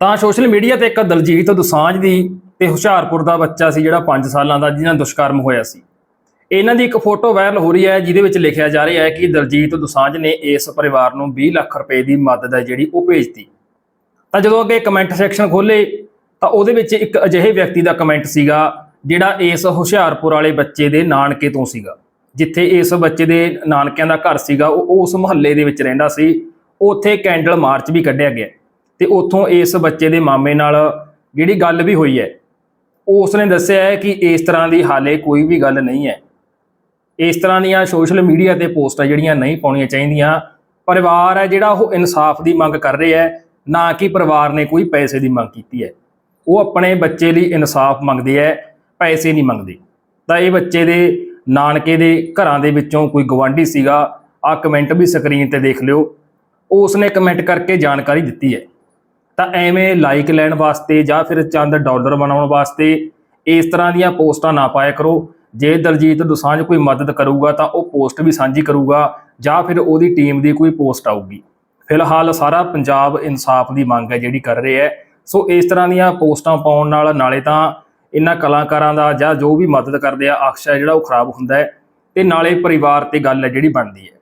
ਤਾਂ social media ਤੇ ਇੱਕ ਦਲਜੀਤ ਦੁਸਾਂਝ ਦੀ ਤੇ ਹੁਸ਼ਿਆਰਪੁਰ ਦਾ ਬੱਚਾ ਸੀ ਜਿਹੜਾ 5 ਸਾਲਾਂ ਦਾ, ਜਿਹਨਾਂ ਦੁਸ਼ਕਰਮ ਹੋਇਆ ਸੀ। ਇਹਨਾਂ ਦੀ ਇੱਕ ਫੋਟੋ ਵਾਇਰਲ ਹੋ ਰਹੀ ਹੈ, ਜਿਹਦੇ ਵਿੱਚ ਲਿਖਿਆ ਜਾ ਰਿਹਾ ਹੈ ਕਿ ਦਲਜੀਤ ਦੁਸਾਂਝ ਨੇ ਇਸ ਪਰਿਵਾਰ ਨੂੰ 20 ਲੱਖ ਰੁਪਏ ਦੀ ਮਦਦ ਹੈ ਜਿਹੜੀ ਉਹ ਭੇਜਤੀ। ਤਾਂ ਜਦੋਂ ਅੱਗੇ ਕਮੈਂਟ ਸੈਕਸ਼ਨ ਖੋਲੇ ਤਾਂ ਉਹਦੇ ਵਿੱਚ ਇੱਕ ਅਜਿਹੇ ਵਿਅਕਤੀ ਦਾ ਕਮੈਂਟ ਸੀਗਾ, ਜਿਹੜਾ ਇਸ ਹੁਸ਼ਿਆਰਪੁਰ ਵਾਲੇ ਬੱਚੇ ਦੇ ਨਾਨਕੇ ਤੋਂ ਸੀਗਾ। ਜਿੱਥੇ ਇਸ ਬੱਚੇ ਦੇ ਨਾਨਕਿਆਂ ਦਾ ਘਰ ਸੀਗਾ, ਉਹ ਉਸ ਮੁਹੱਲੇ ਦੇ ਵਿੱਚ ਰਹਿੰਦਾ ਸੀ। ਉੱਥੇ ਕੈਂਡਲ ਮਾਰਚ ਵੀ ਕੱਢਿਆ ਗਿਆ। ਤੇ ਉੱਥੋਂ ਇਸ ਬੱਚੇ ਦੇ ਮਾਮੇ ਨਾਲ ਜਿਹੜੀ ਗੱਲ ਵੀ ਹੋਈ ਹੈ ਉਸ ਨੇ ਦੱਸਿਆ ਹੈ ਕਿ ਇਸ ਤਰ੍ਹਾਂ ਦੀ ਹਾਲੇ ਕੋਈ ਵੀ ਗੱਲ ਨਹੀਂ ਹੈ। ਇਸ ਤਰ੍ਹਾਂ ਦੀਆਂ ਸੋਸ਼ਲ ਮੀਡੀਆ ਤੇ ਪੋਸਟਾਂ ਜਿਹੜੀਆਂ ਨਹੀਂ ਪਾਉਣੀਆਂ ਚਾਹੀਦੀਆਂ, ਪਰਿਵਾਰ ਹੈ ਜਿਹੜਾ ਉਹ ਇਨਸਾਫ ਦੀ ਮੰਗ ਕਰ ਰਿਹਾ ਹੈ, ਨਾ ਕਿ ਪਰਿਵਾਰ ਨੇ ਕੋਈ ਪੈਸੇ ਦੀ ਮੰਗ ਕੀਤੀ ਹੈ। ਉਹ ਆਪਣੇ ਬੱਚੇ ਲਈ ਇਨਸਾਫ ਮੰਗਦੇ ਹੈ, ਪੈਸੇ ਨਹੀਂ ਮੰਗਦੇ। ਤਾਂ ਇਹ ਬੱਚੇ ਦੇ ਨਾਨਕੇ ਦੇ ਘਰਾਂ ਦੇ ਵਿੱਚੋਂ ਕੋਈ ਗਵਾਂਢੀ ਸੀਗਾ ਆ ਕਮੈਂਟ ਵੀ ਸਕਰੀਨ ਤੇ ਦੇਖ ਲਿਓ। ਉਸ ਨੇ ਕਮੈਂਟ ਕਰਕੇ ਜਾਣਕਾਰੀ ਦਿੱਤੀ ਹੈ। ਤਾਂ ਐਵੇਂ ਲਾਈਕ ਲੈਣ ਵਾਸਤੇ ਜਾਂ ਫਿਰ ਚੰਦ ਡਾਲਰ ਬਣਾਉਣ ਵਾਸਤੇ ਇਸ ਤਰ੍ਹਾਂ ਦੀਆਂ ਪੋਸਟਾਂ ਨਾ ਪਾਇਆ ਕਰੋ। ਜੇ ਦਲਜੀਤ ਦੁਸਾਂਝ ਕੋਈ ਮਦਦ ਕਰੂਗਾ ਤਾਂ ਉਹ ਪੋਸਟ ਵੀ ਸਾਂਝੀ ਕਰੂਗਾ ਜਾਂ ਫਿਰ ਉਹਦੀ ਟੀਮ ਦੀ ਕੋਈ ਪੋਸਟ ਆਊਗੀ। ਫਿਲਹਾਲ ਸਾਰਾ ਪੰਜਾਬ ਇਨਸਾਫ ਦੀ ਮੰਗ ਹੈ ਜਿਹੜੀ ਕਰ ਰਿਹਾ ਹੈ। ਸੋ ਇਸ ਤਰ੍ਹਾਂ ਦੀਆਂ ਪੋਸਟਾਂ ਪਾਉਣ ਨਾਲ ਨਾਲੇ ਤਾਂ ਇਹਨਾਂ ਕਲਾਕਾਰਾਂ ਦਾ ਜਾਂ ਜੋ ਵੀ ਮਦਦ ਕਰਦੇ ਆ ਅਕਸ਼ਾ ਜਿਹੜਾ ਉਹ ਖਰਾਬ ਹੁੰਦਾ ਹੈ ਤੇ ਨਾਲੇ ਪਰਿਵਾਰ ਤੇ ਗੱਲ ਹੈ ਜਿਹੜੀ ਬਣਦੀ ਹੈ।